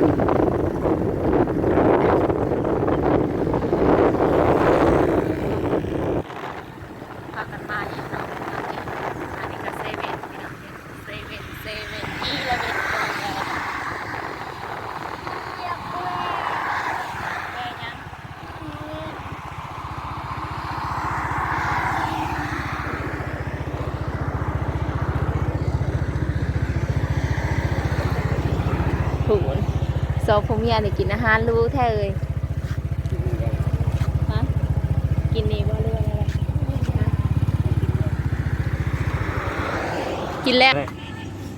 พากันมาอีกเนาะอันนี้ก็เซเว่นพี่น้องเซเว่นเซเว่นอีเลเว่นเลยแม่ยังถูน สองผมยานี่กินอาหารรู้แท้เลยฮะกินนี่บ่เรื่องอะไรกินแล้ว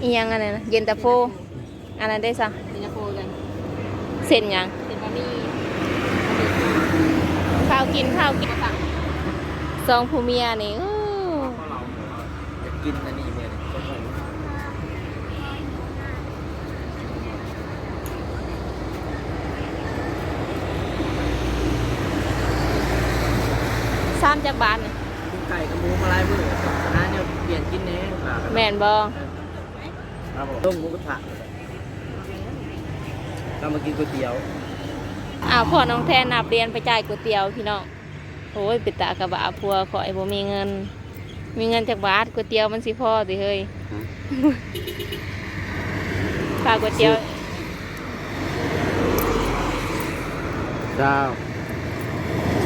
อีหยังอันนั้นนะเย็นตาโฟอันนั้นได้ซะสิงคโปร์กันเส้นหยังเป็นบะหมี่ข้าวกินข้าวกินสองผู้เมียนี่อู้จะกินอันนี้เมื่อนี้ก็ค่อย ซ้ำจากบ้านน่ะกินไก่กับหมูมาลายมือร้านเนี่ยเปลี่ยนกินแน่ล่ะแม่นบ่ครับผมต้มหมูกระทะเรามากินก๋วยเตี๋ยวอ้าวพ่อน้องแทนนับเรียนไปจ่ายก๋วยเตี๋ยวพี่น้องโอ้ยปิดตากระบะพัวขอยบ่มีเงิน มีเงินจากบาทก๋วยเตี๋ยวมันสิพอสิเฮ้ยค่าก๋วยเตี๋ยวเจ้า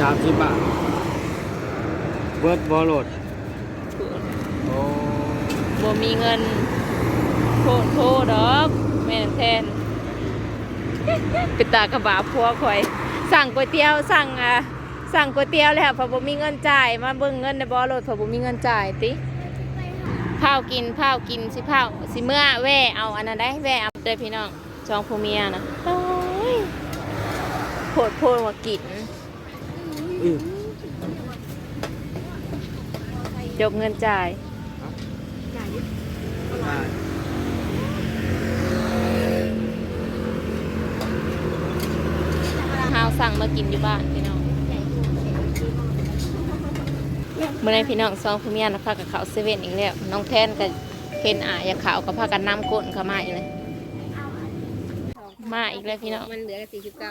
สามสิบบาทเบิร์ดบอลโหลดโอ้บ่มีเงินโทษโทษดอกแม่น้องแทนปิดตากระบะพัวข่อย สั่งก๋วยเตี๋ยวสั่งอะสั่งก๋วยเตี๋ยวแล้วพอบ่มีเงินจ่ายมาเบิ่งเงินในบ่อรถพอบ่มีเงินจ่ายติพาวกินพาวกินสิพาวสิเมื่อแว่เอาอันนั้นได้แว่เอาเด้อพี่น้องจองผู้เมียนะโอ้ยโพดโพดว่ากิน อื้อยกเงินจ่ายมาหาวสั่งมากินอยู่บ้านพี่น้องเมื่อไรพี่น้องสองผู้เมียนะพากับเขาเซเว่นอีกแล้ว น้องแทนกับเห็นอะอยากขาวกับพากันน้ำก้นเข้ามาอีกเลย มาอีกแล้วพี่น้องมันเหลือสี่สิบเก้า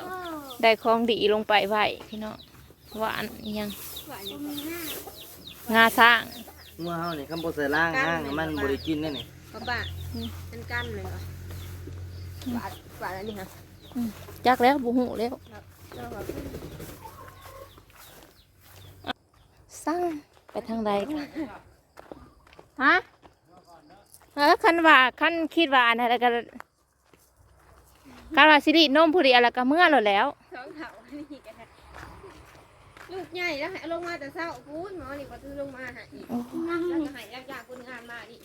ได้ของดีลงไปไหวพี่น้องหวานอิหยังหวานยัง งาสร้างงัวเฮานี่คำโบเสล่างห้างมันบริกินแน่นี่ป้าป้าเป็นกั้นเลยเหรอหวานหวานอันนี้ค่ะจักแล้วบุหูแล้วแล้วแบบสร้างไปทางใดกันฮะเออคันว่าคันคิดว่าอันอะไรกันคันว่าสิรินมผู้ดีอะไรก็เมื่อหลดแล้วท้องเถาอันนี้กันนะ ลูกใหญ่แล้วหายลงมาแต่เศร้าพูดหมอนี่ก็ซื้อลงมาหายอีกแล้วก็หายยากๆคนงานมาอีก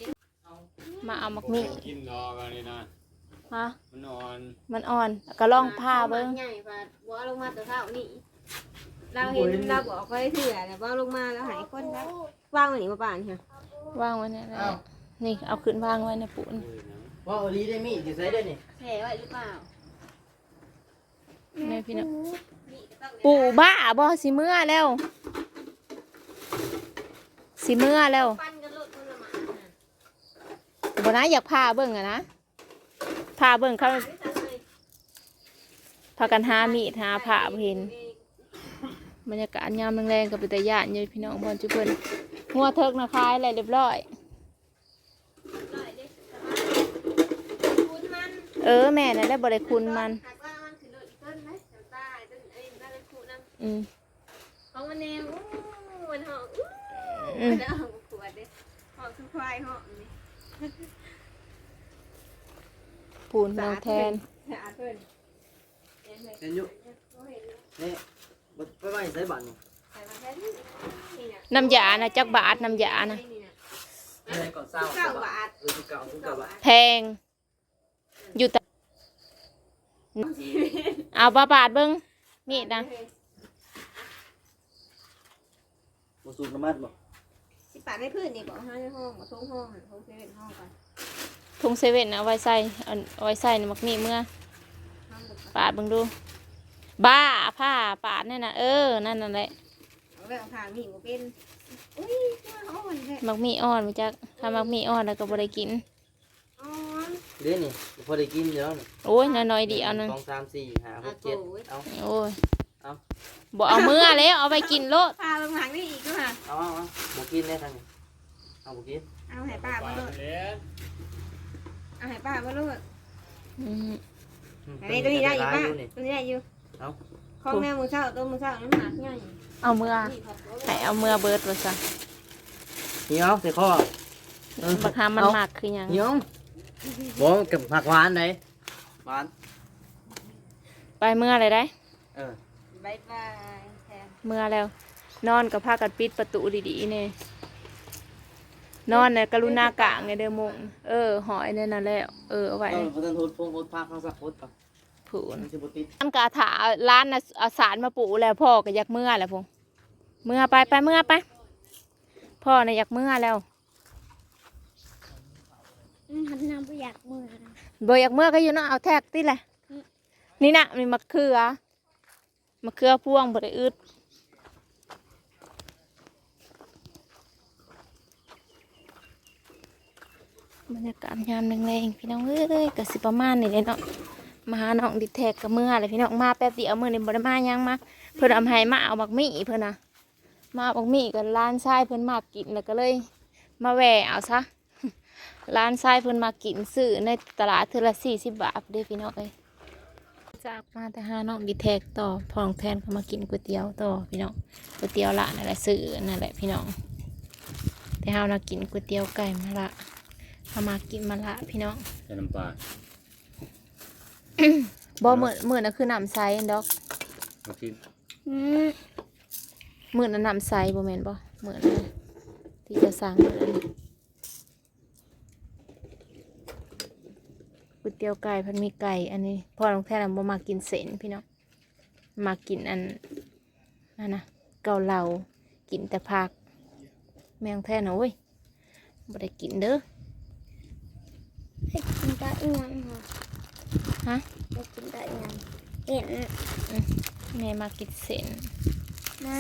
มาเอามักมี่กินดอกอันนี้นะฮะมันนอนมันอ่อนแล้วก็ล่องผ้าเบิ้งใหญ่ปะบัวลงมาแต่เศร้านี่เราเห็นเราบอกไว้เถื่อแต่ว่าลงมาแล้วหายคนแล้วว่างไว้นี่มาป่านค่ะวางไว้เนี่ยแหละนี่เอาขึ้นวางไว้ในปูนว่าโอลีได้มีดอยู่ใส่ได้นี่แผลไว้หรือเปล่านี่พี่น้อง ปู่บ้าบ่สิเมื่อแล้ว สิเมื่อแล้วปั้นกันลุดคนละหมาบ่นะอยากพาเบิ่งอะนะพาเบิ่งเขาพากันหามีดหาผ้าบ่เห็นบรรยากาศยามแรงๆกับเป็นตาย่านอยู่พี่น้องบอลจุเพิ่นหัวเทิกนะคายอะไรเรียบร้อยคุณมันเออแม่น่ะได้บ่ได้คุณมัน หากว่ามันคือรถอี อืมของมันแนวอู้มันหอมอู้อืมมันเอาขวดเด้หอมคือควายหอมนี่ปูนแมงแทนสะอาดเพิ่นเห็นไหมเห็นอยู่เขาเห็นอยู่นี่บ่ไปไว้ใส่บัตรนี่ใส่มาแค่นี้นี่น่ะน้ำยานะจักบาทน้ำยานะนี่น่ะใส่ก่อนเศร้าเก้าบาทเออสิบเก้าสิบเก้าบาทแพง อยู่แต่เอาบาบาทเบิ้งมีดนะ บ่สูบน้ำมันบ่สิบบาทในพื้นนี่บอกห้าในห้องบอกทุ่งห้องทุ่งเซเว่นห้องก่อนถุงเซเว่นเอาไว้ใส่เอาเอาไว้ใส่ในมักมีเมื่อ ห้องบุกก่อนปาดเบิ่งดู บ้าผ้าปาดนั่นน่ะเออ นั่นน่ะแหละเอาไว้เอาทางนี่บ่เป็นอุ้ยตัวเขาอ่อนแท้มักมีอ่อนมาจักถ้ามักมีอ่อนแล้วก็บ่ได้กินอ่อนเดี๋ยวนี่พอได้กินอยู่แล้วนี่โอ้ยน้อยๆเดียวนึงสองสามสี่ห้าหกเจ็ดเอาโอ้ย เอาบ่เอามือแล้วเอาไปกินโลดพาลงหลังนี่อีกก็ค่ะเอาเอาเอาบ่กินได้ทางนี้เอาบ่กินเอาให้ป้ามาโลดเอาให้ป้ามาโลดอืมอันนี้ตัวนี้ได้อยู่ป้านี่ตัวนี้ได้อยู่เอาของแม่มือเช้าตัวมือเช้าน้ำหนักง่ายเอามือนี่ครับให้เอามือเบิดว่าซะเหี่ยวใส่ข้อเออบักหามันเอามากคือหยังเหี่ยวบ่กับผักหวานไหนหวานไปเมื่ออะไรได้เออ บายบายแทนเมื่อแล้ว นอนกับผ้ากันปิดประตูดีๆเนี่ยนอนเนี่ยกรุณากะไงเด้อมงเออ หอยเนี่ยนั่นแหละเออเอาไว้เออพอทันทุดพงพดพักเขาสักพดก่อนผูนมันสิบ่ติดอันกาถาร้านน่ะเอาสารมาปลูกแล้วพ่อก็อยากเมื่อแหละพงเมื่อไปไปเมื่อไป พ่อเนี่ยอยากเมื่อแล้วทำน้ำไม่อยากมือนะบ่อยากเมื่อก็อยู่เนาะเอาแท็กติแหละนี่นะมีมะเขือ มะเขือพวงบ่ได้อึดบรรยากาศยามแรงๆพี่น้องเอ้ยก็สิประมาณนี้เลยเนาะมาหาน้องดิแทกกับเมื่อเลยพี่น้องมาแป๊บเดียวมื้อนี้บ่ได้มายังมาเพิ่นเอามาให้มาเอาบักมี่เพิ่นนะมาบักมี่กับร้านชายเพิ่นมากินแล้วก็เลย มาแหวเอาซะร้านชายเพิ่นมากินซื้อในตลาดเทอละสี่สิบบาทเด้อพี่น้องเอ้ย จากมาแต่หาน้องดีแทกต่อพองแทนเขามากินก๋วยเตี๋ยวต่อพี่น้องก๋วยเตี๋ยวละนั่นแหละซื้อนั่นแหละพี่น้อง แต่เฮานะกินก๋วยเตี๋ยวไก่มะละเฮามากินมะละพี่น้องใส่น้ำปลาบ่เหมือนเหมือนน่ะคือน้ำใสอันดอกบ่กินเหมือนน่ะน้ำใสบ่แม่นบ่เหมือนน่ะที่จะสั่งมื้อนั้ ก๋วยเตี๋ยวไก่เพันมีไก่ อันนี้พ่อน้องแท้น่ะบ่มากินเส้นพี่น้องมากินอันนั่นน่ะเกาเหลากินแต่ผัก แมงแท้น่ะโอ้ยบ่ได้กินเด้อให้กินได้ยังค่ะฮะให้กินได้ยังเห็นแม่มากินเส้น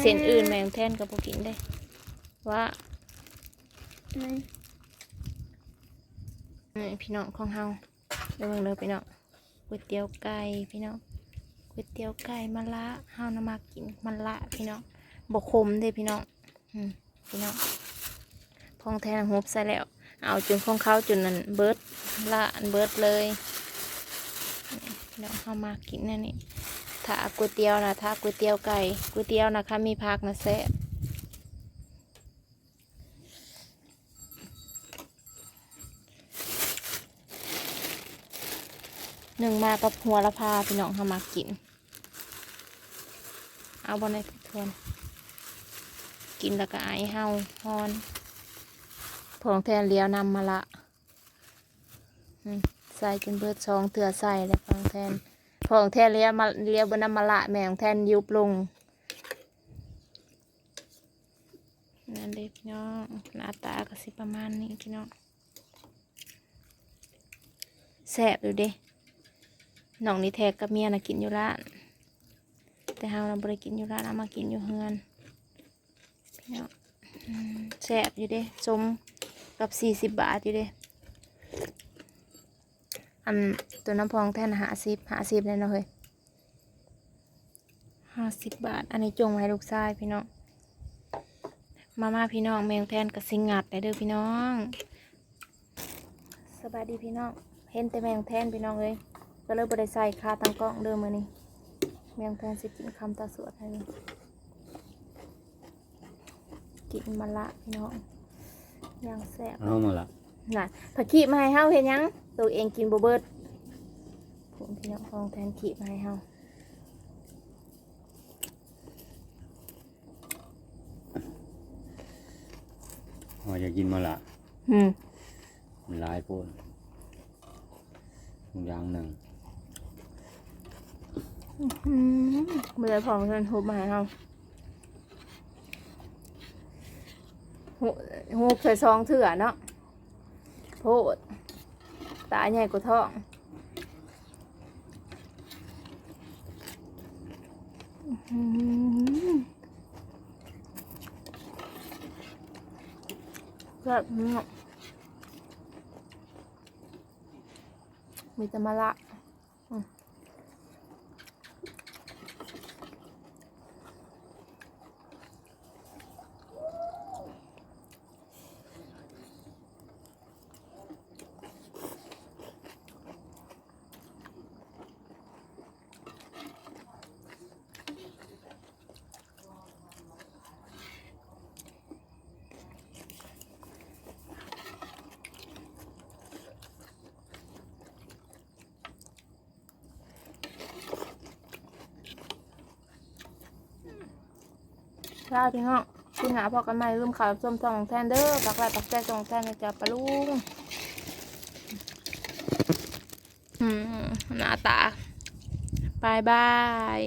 เส้นอื่นแมงแท้นก็บ่กินได้ว่ามันนี่พี่น้องของเฮาเดี๋ยวเบิ่งเด้อพี่น้องก๋วยเตี๋ยวไก่พี่น้องก๋วยเตี๋ยวไก่มะละเฮาวนมากินมะละพี่น้องบ่ขมเด้พี่น้องอืมพี่น้องพองแทนฮบใส่แล้ว เอาจนของเขาจนนั่นเบิร์ดละอันเบิร์ดเลยนี่พี่น้ามากินนั่นนี่ถ้าก๋วยเตี๋ยวนะถ้าก๋วยเตี๋ยวไก่ก๋วยเตี๋ยวนะคะมีผักนะแซ่บ หนึ่งมากับหัวละพาพี่น้องเขามากิน เอาบนในทวน กินแล้วก็ไอายเฮาฮอนผงแทนเลี้ยวนำมาละใส่จนเบิดซองเถื่อใส่แล้วผงแทนผงแทนเลี้ยวมาเลี้ยวบนน้ำมาละแม่งแทนยุบลงนั่นเลยพี่น้องหน้าตาก็สิประมาณนี้พี่น้องแสบอยู่เด้ น้องนี่แทกกับเมียน่ะกินอยู่ร้านแต่เฮาเราบ่ได้กินอยู่ร้านเอามากินอยู่เฮือนพี่น้องแซ่บอยู่เด้สมกับสี่สิบบาทอยู่เด้อันตัวน้ำพองแท่นหาสิบหาสิบเลยเนาะเฮ้ยห้าสิบบาท อันนี้จงไว้ลูกชายพี่น้องมาม่าพี่น้องแมงแทนกับสิงงัดได้เด้อพี่น้อง สบายดีพี่น้องเห็นแต่แมงแทนพี่น้องเลย ก็เลยบริใส่คาตั้งกล้องเดิมมือนี้เมียงแพนสิกินคำตาสวดให้เลยกินมะละพี่น้องย่างแซ่บเอามาละน่ะผักขีมาให้เฮาเห็นยัง ตัวเองกินบ่เบิดผมพี่น้องของแทนขีมาให้เฮาพอจะกินมาละอืมมันหลายโพนอย่างหนึ่งอื มบ่ได้อเงินทุบมาให้เฮาหูหูใส่ซองเถื่อเนาะโพดตาใหญ่กว่าท้องอื้อหือแบบนี้อะมีแต่มะละ ลาพี่น้องพี่หาพอกันใหม่ลืมข่าวส้มสองแทนเด้อปักไลน์ปักแจ้สองแทนนะจ๊ะปะลุงอืมหน้าตาบายบาย